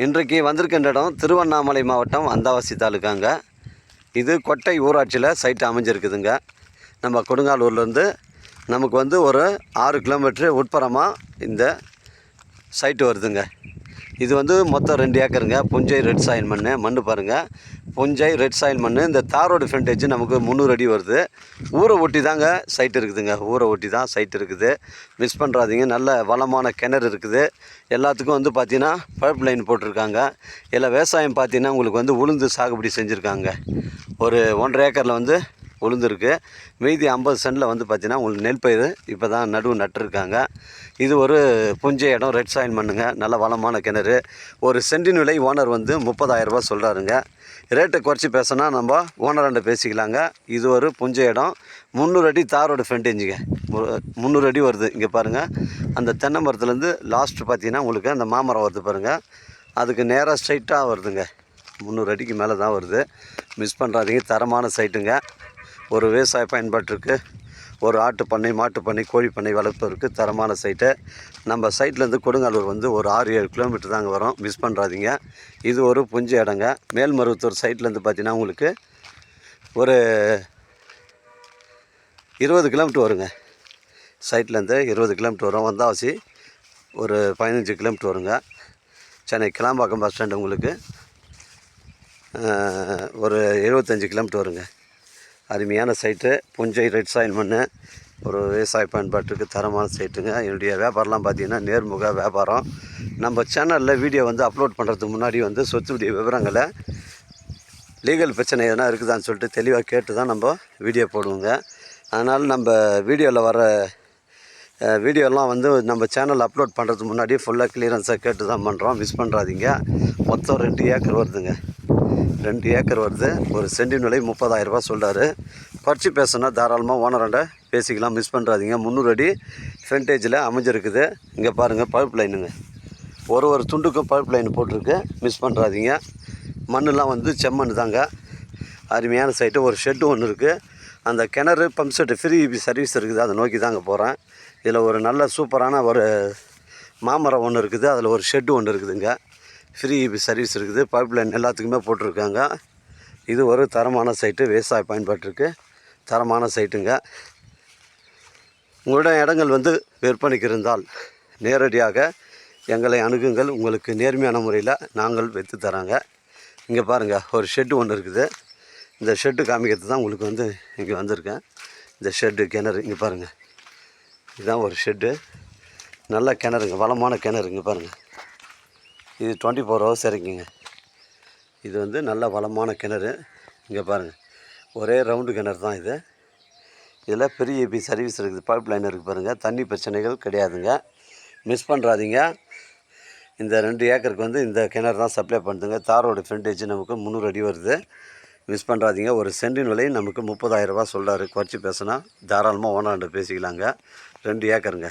இன்றைக்கு வந்திருக்கின்ற இடம் திருவண்ணாமலை மாவட்டம் அந்தாவாசி தாலுக்காங்க. இது கொட்டை ஊராட்சியில் சைட்டு அமைஞ்சிருக்குதுங்க. நம்ம கொடுங்காலூர்லேருந்து நமக்கு வந்து ஒரு ஆறு கிலோமீட்ரு உட்புறமாக இந்த சைட்டு வருதுங்க. இது வந்து மொத்தம் ரெண்டு ஏக்கருங்க. புஞ்சை ரெட் சாயின் மண் மண் பாருங்கள் புஞ்சை ரெட் சாயில் மண் இந்த தாரோடு ஃப்ரண்டேஜ் நமக்கு முந்நூறு அடி வருது. ஊரை ஒட்டி தாங்க சைட் இருக்குதுங்க. ஊரை ஒட்டி தான் சைட் இருக்குது. மிஸ் பண்ணுறாதீங்க நல்ல வளமான கிணறு இருக்குது. எல்லாத்துக்கும் வந்து பார்த்தீங்கன்னா பைப் லைன் போட்டிருக்காங்க. இல்லை விவசாயம் பார்த்தீங்கன்னா உங்களுக்கு வந்து உளுந்து சாகுபடி செஞ்சுருக்காங்க. ஒரு ஒன்றரை ஏக்கரில் வந்து உளுந்துருக்குது மீதி ஐம்பது சென்டில் வந்து பார்த்தீங்கன்னா உங்களுக்கு நெல் பயிர் இப்போ தான் நடுவு நட்டுருக்காங்க. இது ஒரு புஞ்சை இடம் ரெட் சாயின் மண்ணுங்க. நல்ல வளமான கிணறு. ஒரு சென்டின் விலை ஓனர் வந்து முப்பதாயிரரூபா சொல்கிறாருங்க ரேட்டை குறைச்சி பேசினா நம்ம ஓனராண்ட பேசிக்கலாங்க. இது ஒரு புஞ்சை இடம். முந்நூறு அடி தாரோட ஃப்ரண்டேஜுங்க முந்நூறு அடி வருது. இங்கே பாருங்கள் அந்த தென்னை மரத்துலேருந்து லாஸ்ட்டு பார்த்தீங்கன்னா உங்களுக்கு அந்த மாமரம் வருது பாருங்கள் அதுக்கு நேராக ஸ்ட்ரைட்டாக வருதுங்க. முந்நூறு அடிக்கு மேலே தான் வருது. மிஸ் பண்ணுறாதீங்க தரமான சைட்டுங்க ஒரு விவசாய பயன்பாட்டிற்கு ஒரு ஆட்டு பண்ணை மாட்டு பண்ணை கோழி பண்ணை வளர்ப்பதற்கு தரமான சைட்டை நம்ம சைட்லேருந்து கொடுங்காலூர் வந்து ஒரு ஆறு ஏழு கிலோமீட்டர் தாங்க வரும். மிஸ் பண்ணுறாதீங்க இது ஒரு புஞ்ச இடங்க. மேல்மருவத்தூர் சைட்லேருந்து பார்த்தீங்கன்னா உங்களுக்கு ஒரு இருபது கிலோமீட்டர் வருங்க. சைட்லேருந்து இருபது கிலோமீட்டர் வரும். வந்தாவாசி ஒரு பதினஞ்சு கிலோமீட்டர் வருங்க. சென்னை கிளாம்பாக்கம் பஸ் ஸ்டாண்டு உங்களுக்கு ஒரு எழுபத்தஞ்சு கிலோமீட்டர் வருங்க. அருமையான சைட்டு புஞ்சை ரெட் சாயின் மண் ஒரு விவசாய பயன்பாட்டுக்கு தரமான சைட்டுங்க என்னுடைய வியாபாரம்லாம் பார்த்தீங்கன்னா நேர்முக வியாபாரம். நம்ம சேனலில் வீடியோ வந்து அப்லோட் பண்ணுறதுக்கு முன்னாடி வந்து சொத்துடைய விவரங்களை லீகல் பிரச்சனை எதனா இருக்குதான்னு சொல்லிட்டு தெளிவாக கேட்டு தான் நம்ம வீடியோ போடுவோங்க. அதனால் நம்ம வீடியோவில் வர வீடியோலாம் வந்து நம்ம சேனல் அப்லோட் பண்ணுறதுக்கு முன்னாடி ஃபுல்லாக கிளியரன்ஸாக கேட்டு தான் பண்ணுறோம் மிஸ் பண்ணுறாதீங்க மொத்தம் ரெண்டு ஏக்கர் வருதுங்க. ரெண்டு ஏக்கர் வருது. ஒரு செண்டின் விலை முப்பதாயிரரூபா சொல்கிறாரு குறைச்சி பேசுனா தாராளமாக ஓனராண்ட பேசிக்கலாம் மிஸ் பண்ணுறாதீங்க முந்நூறு அடி ஃப்ரண்டேஜில் அமைஞ்சிருக்குது. இங்கே பாருங்கள் பழுப்பு லைனுங்க ஒரு ஒரு துண்டுக்கும் பழுப்பு லைன் போட்டிருக்கு. மிஸ் பண்ணுறாதீங்க மண்ணெலாம் வந்து செம்மண் தாங்க. அருமையான சைட்டு ஒரு ஷெட்டு ஒன்று இருக்குது அந்த கிணறு பம்ப் செட்டு ஃப்ரீ சர்வீஸ் இருக்குது. அதை நோக்கி தாங்க போகிறேன் இதில் ஒரு நல்ல சூப்பரான ஒரு மாமரம் ஒன்று இருக்குது. அதில் ஒரு ஷெட்டு ஒன்று இருக்குதுங்க. ஃப்ரீ சர்வீஸ் இருக்குது. பைப் லைன் எல்லாத்துக்குமே போட்டிருக்காங்க. இது ஒரு தரமான சைட்டு. விவசாய பயன்பாட்டிற்கு தரமான சைட்டுங்க. உங்களிடம் இடங்கள் வந்து விற்பனைக்கு இருந்தால் நேரடியாக எங்களை அணுகுங்கள். உங்களுக்கு நேர்மையான முறையில் நாங்கள் வைத்து தராங்க. இங்கே பாருங்கள் ஒரு ஷெட்டு ஒன்று இருக்குது. இந்த ஷெட்டு காமிக்கிறது தான் உங்களுக்கு வந்து இங்கே வந்திருக்கேன். இந்த ஷெட்டு கிணறு இங்கே பாருங்கள் இதுதான் ஒரு ஷெட்டு. நல்ல கிணறுங்க வளமான கிணறு இங்கே பாருங்கள் இது டுவெண்ட்டி ஃபோர் ஹவர்ஸ் இறங்கிங்க இது வந்து நல்ல வளமான கிணறு. இங்கே பாருங்கள் ஒரே ரவுண்டு கிணறு தான் இது. இதில் பெரிய ஏபி சர்வீஸ் இருக்குது. பைப் லைன் இருக்குது பாருங்கள் தண்ணி பிரச்சனைகள் கிடையாதுங்க. மிஸ் பண்ணுறாதீங்க இந்த ரெண்டு ஏக்கருக்கு வந்து இந்த கிணறு தான் சப்ளை பண்ணுதுங்க. தாரோட ஃப்ரண்டேஜ் நமக்கு முந்நூறு அடி வருது. மிஸ் பண்ணுறாதீங்க ஒரு சென்டின் விலை நமக்கு முப்பதாயிரரூபா சொல்கிறாரு குறைச்சி பேசுனா தாராளமாக ஓனாண்ட பேசிக்கலாங்க. ரெண்டு ஏக்கருங்க